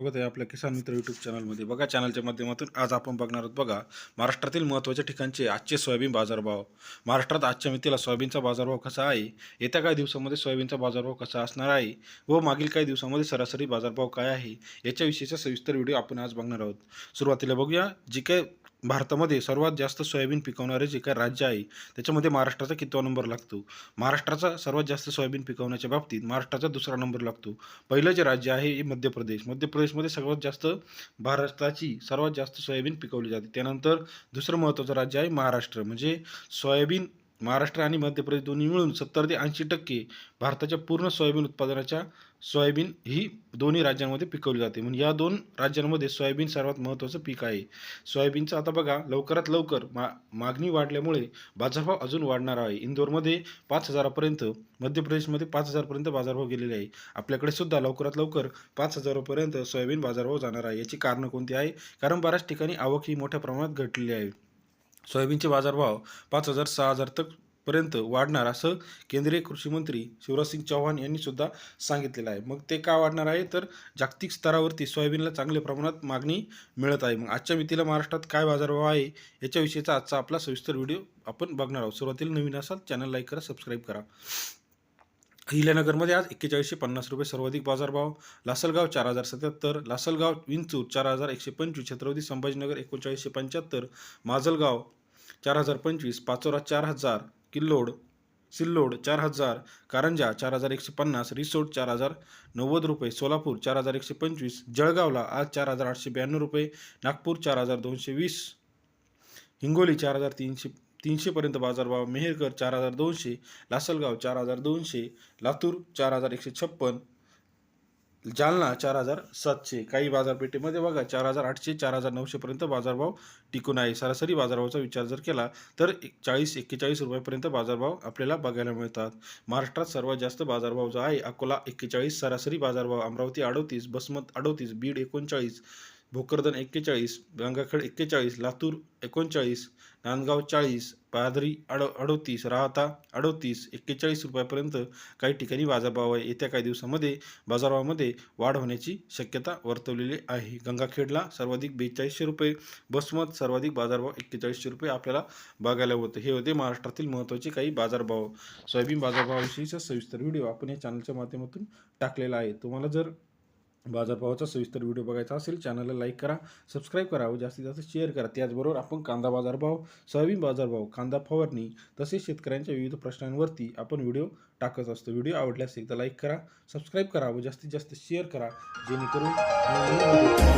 बघत आहे आपल्या किसान मित्र यूट्यूब चॅनलमध्ये बघा चॅनलच्या माध्यमातून आज आपण बघणार आहोत बघा महाराष्ट्रातील महत्त्वाच्या ठिकाणचे आजचे सोयाबीन बाजारभाव. महाराष्ट्रात आजच्या मितीला सोयाबीनचा बाजारभाव कसा आहे? येत्या काही दिवसामध्ये सोयाबीनचा बाजारभाव कसा असणार आहे? व मागील काही दिवसामध्ये सरासरी बाजारभाव काय आहे? याच्याविषयीचा सविस्तर व्हिडिओ आपण आज बघणार आहोत. सुरुवातीला बघूया. जी काय भारतामध्ये सर्वात जास्त सोयाबीन पिकवणारे जे काय राज्य आहे त्याच्यामध्ये महाराष्ट्राचा कितवा नंबर लागतो? महाराष्ट्राचा सर्वात जास्त सोयाबीन पिकवण्याच्या बाबतीत महाराष्ट्राचा दुसरा नंबर लागतो. पहिलं जे राज्य आहे हे मध्य प्रदेश. मध्य प्रदेशमध्ये सर्वात जास्त महाराष्ट्राची सर्वात जास्त सोयाबीन पिकवली जाते. त्यानंतर दुसरं महत्त्वाचं राज्य आहे महाराष्ट्र. म्हणजे सोयाबीन महाराष्ट्र आणि मध्य प्रदेश दोन्ही मिळून सत्तर ते ऐंशी टक्के भारताच्या पूर्ण सोयाबीन उत्पादनाच्या सोयाबीन ही दोन्ही राज्यांमध्ये पिकवली जाते. म्हणजे या दोन राज्यांमध्ये सोयाबीन सर्वात महत्त्वाचं पीक आहे. सोयाबीनचं आता बघा लवकरात लवकर मा मागणी वाढल्यामुळे बाजारभाव अजून वाढणार आहे. इंदोरमध्ये पाच हजारापर्यंत मध्य प्रदेशमध्ये पाच हजारपर्यंत बाजारभाव गेलेले आहे. आपल्याकडे सुद्धा लवकरात लवकर पाच हजारापर्यंत सोयाबीन बाजारभाव जाणार आहे. याची कारणं कोणती आहे? कारण बऱ्याच ठिकाणी आवक ही मोठ्या प्रमाणात घटलेली आहे. सोयाबीनचे बाजारभाव पाच हजार सहा हजार तक पर्यंत वाढणार असं केंद्रीय कृषी मंत्री शिवराजसिंग चौहान यांनी सुद्धा सांगितलेलं आहे. मग ते का वाढणार आहे? तर जागतिक स्तरावरती सोयाबीनला चांगल्या प्रमाणात मागणी मिळत आहे. मग आजच्या मितीला महाराष्ट्रात काय बाजारभाव आहे याच्याविषयीचा आजचा आपला सविस्तर व्हिडिओ आपण बघणार आहोत. सुरुवातीला नवीन असाल चॅनल लाईक करा सबस्क्राईब करा. अहिल्यानगरमध्ये आज एक्केचाळीसशे पन्नास रुपये सर्वाधिक बाजारभाव लासलगाव चार हजार सत्याहत्तर लासलगाव विंचूर चार हजार एकशे पंचवीस छत्रपती संभाजीनगर एकोणचाळीसशे पंच्याहत्तर माजलगाव चार हजार पंचवीस पाचोरा चार हजार किल्लोड सिल्लोड चार हजार कारंजा चार हजार एकशे पन्नास रिसोड चार हजार नव्वद रुपये सोलापूर चार हजार एकशे पंचवीस जळगावला आज चार हजार आठशे ब्याण्णव रुपये नागपूर चार हजार दोनशे वीस हिंगोली चार हजार तीनशे तीनशेपर्यंत बाजारभाव मेहेरकर चार हजार दोनशे लासलगाव चार हजार दोनशे लातूर चार हजार एकशे छप्पन जालना चार हजार सातशे. काही बाजारपेठेमध्ये बघा चार हजार आठशे चार हजार नऊशेपर्यंत बाजारभाव टिकून आहे. सरासरी बाजारभावाचा विचार जर केला तर एक चाळीस एक्केचाळीस रुपयापर्यंत बाजारभाव आपल्याला बघायला मिळतात. महाराष्ट्रात सर्वात जास्त बाजारभाव जो आहे अकोला एक्केचाळीस सरासरी बाजारभाव अमरावती अडोतीस बसमत अडोतीस बीड एकोणचाळीस भोकरदन एक्केचाळीस गंगाखेड एक्केचाळीस लातूर एकोणचाळीस नांदगाव चाळीस पादरी अड अडोतीस राहता अडोतीस एक्केचाळीस रुपयापर्यंत काही ठिकाणी बाजारभाव आहे. येत्या काही दिवसामध्ये बाजारभावामध्ये वाढ होण्याची शक्यता वर्तवलेली आहे. गंगाखेडला सर्वाधिक बेचाळीसशे रुपये बसमत सर्वाधिक बाजारभाव एक्केचाळीसशे रुपये आपल्याला बघायला होतं. हे होते महाराष्ट्रातील महत्त्वाचे काही बाजारभाव. सोयाबीन बाजारभावाविषयीचा सविस्तर व्हिडिओ आपण या चॅनलच्या माध्यमातून टाकलेला आहे. तुम्हाला जर बाजारभावाचा सविस्तर व्हिडिओ बघायचा असेल चॅनलला लाईक करा सबस्क्राईब करा व जास्तीत जास्त शेअर करा. त्याचबरोबर आपण कांदा बाजारभाव सोयाबीन बाजारभाव कांदा फवारणी तसेच शेतकऱ्यांच्या विविध प्रश्नांवरती आपण व्हिडिओ टाकत असतो. व्हिडिओ आवडल्यास एकदा लाईक करा सबस्क्राईब करा व जास्तीत जास्त शेअर करा. जेणेकरून